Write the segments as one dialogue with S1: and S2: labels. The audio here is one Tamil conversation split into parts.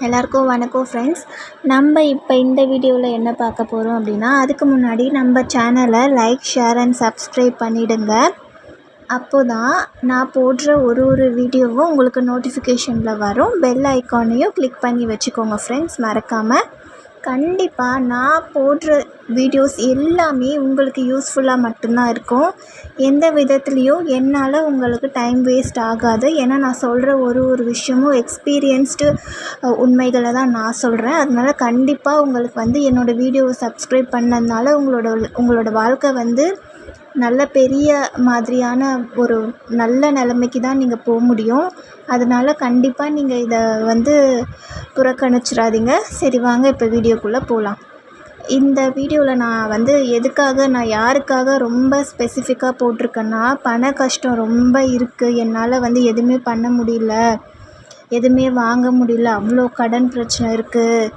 S1: எல்லாருக்கும் வணக்கம் ஃப்ரெண்ட்ஸ் நம்ம இப்போ இந்த வீடியோவில் என்ன பார்க்க போகிறோம் அப்படின்னா அதுக்கு முன்னாடி நம்ம சேனலை லைக் ஷேர் அண்ட் சப்ஸ்கிரைப் பண்ணிவிடுங்க அப்போ தான் நான் போடுற ஒரு ஒரு வீடியோவும் உங்களுக்கு நோட்டிஃபிகேஷனில் வரும். பெல் ஐக்கானையும் கிளிக் பண்ணி வச்சுக்கோங்க ஃப்ரெண்ட்ஸ் மறக்காமல் கண்டிப்பாக நான் போடுற வீடியோஸ் எல்லாமே உங்களுக்கு யூஸ்ஃபுல்லாக மட்டும்தான் இருக்கும். எந்த விதத்துலேயும் என்னால் உங்களுக்கு டைம் வேஸ்ட் ஆகாது. ஏன்னா நான் சொல்கிற ஒரு ஒரு விஷயமும் எக்ஸ்பீரியன்ஸ்டு உண்மைகளை தான் நான் சொல்கிறேன் அதனால கண்டிப்பாக உங்களுக்கு வந்து என்னோடய வீடியோவை சப்ஸ்கிரைப் பண்ணதுனால உங்களோட உங்களோட வாழ்க்கை வந்து நல்ல பெரிய மாதிரியான ஒரு நல்ல நிலமைக்கு தான் நீங்கள் போக முடியும். அதனால கண்டிப்பாக நீங்கள் இதை வந்து புறக்கணிச்சிடாதீங்க. சரி வாங்க இப்போ வீடியோக்குள்ளே போகலாம் இந்த வீடியோவில் நான் வந்து எதுக்காக நான் யாருக்காக ரொம்ப ஸ்பெசிஃபிக்காக போட்டிருக்கேன்னா பண கஷ்டம் ரொம்ப இருக்குது என்னால் வந்து எதுவுமே பண்ண முடியல. எதுவுமே வாங்க முடியல. அவ்வளோ கடன் பிரச்சனை இருக்குது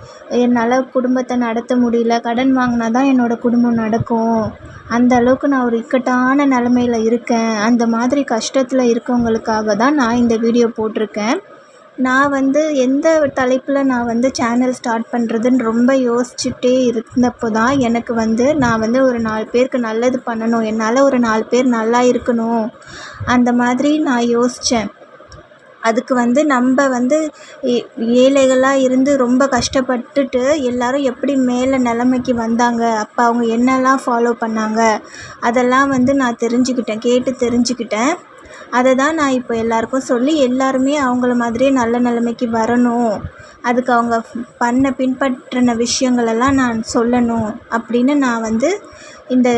S1: என்னால் குடும்பத்தை நடத்த முடியல. கடன் வாங்கினா தான் என்னோடய குடும்பம் நடக்கும். அந்த அளவுக்கு நான் ஒரு இக்கட்டான நிலமையில இருக்கேன். அந்த மாதிரி கஷ்டத்தில் இருக்கவங்களுக்காக தான் நான் இந்த வீடியோ போட்டிருக்கேன். நான் வந்து எந்த தலைப்பில் நான் வந்து சேனல் ஸ்டார்ட் பண்ணுறதுன்னு ரொம்ப யோசிச்சுட்டே இருந்தப்போ தான் எனக்கு வந்து நான் வந்து ஒரு நாலு பேருக்கு நல்லது பண்ணணும். என்னால் ஒரு நாலு பேர் நல்லா இருக்கணும். அந்த மாதிரி நான் யோசித்தேன் அதுக்கு வந்து நம்ம வந்து ஏ ஏழைகளாக இருந்து ரொம்ப கஷ்டப்பட்டுட்டு எல்லோரும் எப்படி மேலே நிலமைக்கு வந்தாங்க அப்போ அவங்க என்னெல்லாம் ஃபாலோ பண்ணாங்க அதெல்லாம் வந்து நான் தெரிஞ்சுக்கிட்டேன் கேட்டு தெரிஞ்சுக்கிட்டேன். அதை தான் நான் இப்போ எல்லாருக்கும் சொல்லி எல்லாருமே அவங்கள மாதிரியே நல்ல நிலமைக்கு வரணும். அதுக்கு அவங்க பண்ண பின்பற்றின விஷயங்களெல்லாம் நான் சொல்லணும் அப்படின்னு நான் வந்து இந்த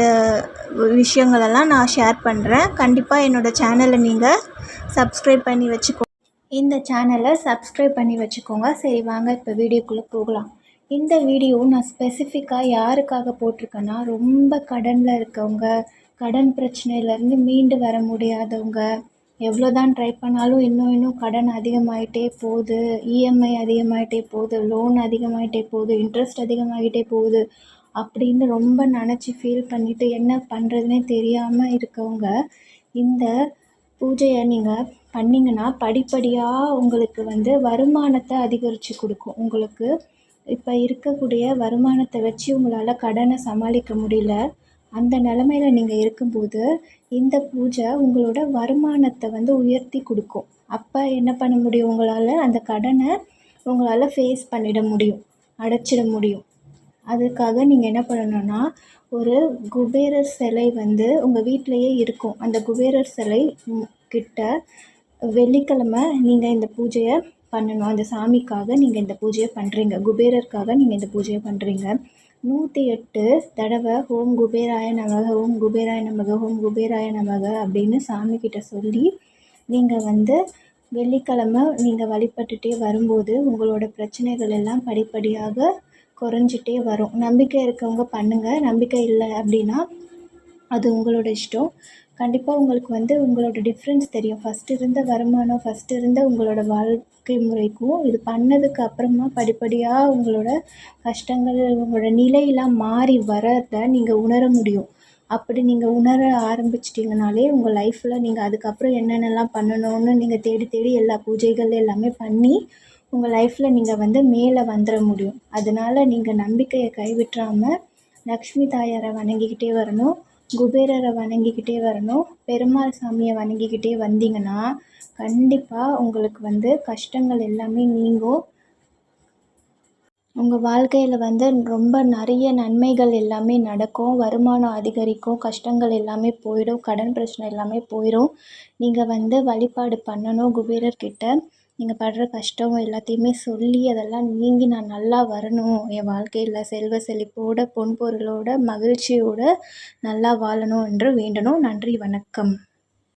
S1: விஷயங்களெல்லாம் நான் ஷேர் பண்ணுறேன் கண்டிப்பாக என்னோடய சேனலை நீங்கள் சப்ஸ்கிரைப் பண்ணி வச்சுக்கோ இந்த சேனலை சப்ஸ்கிரைப் பண்ணி வச்சுக்கோங்க. சரி வாங்க இப்போ வீடியோக்குள்ளே போகலாம். இந்த வீடியோ நான் ஸ்பெசிஃபிக்காக யாருக்காக போட்டிருக்கேன்னா ரொம்ப கடனில் இருக்கவங்க கடன் பிரச்சனையிலேருந்து மீண்டு வர முடியாதவங்க எவ்வளோ தான் ட்ரை பண்ணாலும் இன்னும் இன்னும் கடன் அதிகமாகிட்டே போகுது இஎம்ஐ அதிகமாகிட்டே போகுது லோன் அதிகமாகிட்டே போகுது இன்ட்ரெஸ்ட் அதிகமாகிட்டே போகுது அப்படின்னு ரொம்ப நினச்சி ஃபீல் பண்ணிவிட்டு என்ன பண்ணுறதுனே தெரியாமல் இருக்கவங்க இந்த பூஜையை நீங்கள் பண்ணிங்கன்னா படிப்படியாக உங்களுக்கு வந்து வருமானத்தை அதிகரித்து கொடுக்கும். உங்களுக்கு இப்போ இருக்கக்கூடிய வருமானத்தை வச்சு உங்களால் கடனை சமாளிக்க முடியல. அந்த நிலமையில நீங்கள் இருக்கும்போது இந்த பூஜை உங்களோட வருமானத்தை வந்து உயர்த்தி கொடுக்கும். அப்போ என்ன பண்ண முடியும்? உங்களால் அந்த கடனை உங்களால் ஃபேஸ் பண்ணிட முடியும் அடைச்சிட முடியும். அதுக்காக நீங்கள் என்ன பண்ணணும்னா ஒரு குபேரர் சிலை வந்து உங்கள் வீட்டிலையே இருக்கும். அந்த குபேரர் சிலை கிட்ட வெள்ளிக்கிழம நீங்கள் இந்த பூஜையை பண்ணணும். அந்த சாமிக்காக நீங்கள் இந்த பூஜையை பண்ணுறீங்க குபேரருக்காக நீங்கள் இந்த பூஜையை பண்ணுறீங்க நூற்றி எட்டு தடவை ஓம் குபேராய நமக ஓம் குபேராய நமக ஓம் குபேராய நமக அப்படின்னு சாமிக்கிட்ட சொல்லி நீங்கள் வந்து வெள்ளிக்கிழம நீங்கள் வழிபட்டுட்டே வரும்போது உங்களோட பிரச்சனைகள் எல்லாம் படிப்படியாக குறைஞ்சிட்டே வரும். நம்பிக்கை இருக்கவங்க பண்ணுங்கள் நம்பிக்கை இல்லை அப்படின்னா அது உங்களோட இஷ்டம். கண்டிப்பாக உங்களுக்கு வந்து உங்களோட டிஃப்ரென்ஸ் தெரியும். ஃபஸ்ட்டு இருந்த வருமானம் ஃபஸ்ட்டு இருந்த உங்களோட வாழ்க்கை முறைக்கும் இது பண்ணதுக்கு அப்புறமா படிப்படியாக உங்களோட கஷ்டங்கள் உங்களோட நிலையெல்லாம் மாறி வரதை நீங்கள் உணர முடியும். அப்படி நீங்கள் உணர ஆரம்பிச்சிட்டிங்கனாலே உங்கள் லைஃப்பில் நீங்கள் அதுக்கப்புறம் என்னென்னலாம் பண்ணணும்னு நீங்கள் தேடி தேடி எல்லா பூஜைகள் எல்லாமே பண்ணி உங்கள் லைஃப்பில் நீங்கள் வந்து மேலே வந்துட முடியும். அதனால் நீங்கள் நம்பிக்கையை கைவிட்டுறாமல் லக்ஷ்மி தாயாரை வணங்கிக்கிட்டே வரணும். குபேரரை வணங்கிக்கிட்டே வரணும். பெருமாள் சாமியை வணங்கிக்கிட்டே வந்தீங்கன்னா கண்டிப்பாக உங்களுக்கு வந்து கஷ்டங்கள் எல்லாமே நீங்கும். உங்கள் வாழ்க்கையில் வந்து ரொம்ப நிறைய நன்மைகள் எல்லாமே நடக்கும். வருமானம் அதிகரிக்கும். கஷ்டங்கள் எல்லாமே போயிடும். கடன் பிரச்சனை எல்லாமே போயிடும் நீங்கள் வந்து வழிபாடு பண்ணணும் குபேரர்கிட்ட. நீங்கள் படுற கஷ்டம் எல்லாத்தையுமே சொல்லி அதெல்லாம் நீங்கி நான் நல்லா வரணும். என் வாழ்க்கையில் செல்வ செழிப்போட பொன் பொருளோட மகிழ்ச்சியோட நல்லா வாழணும் என்று வேண்டணும். நன்றி வணக்கம்.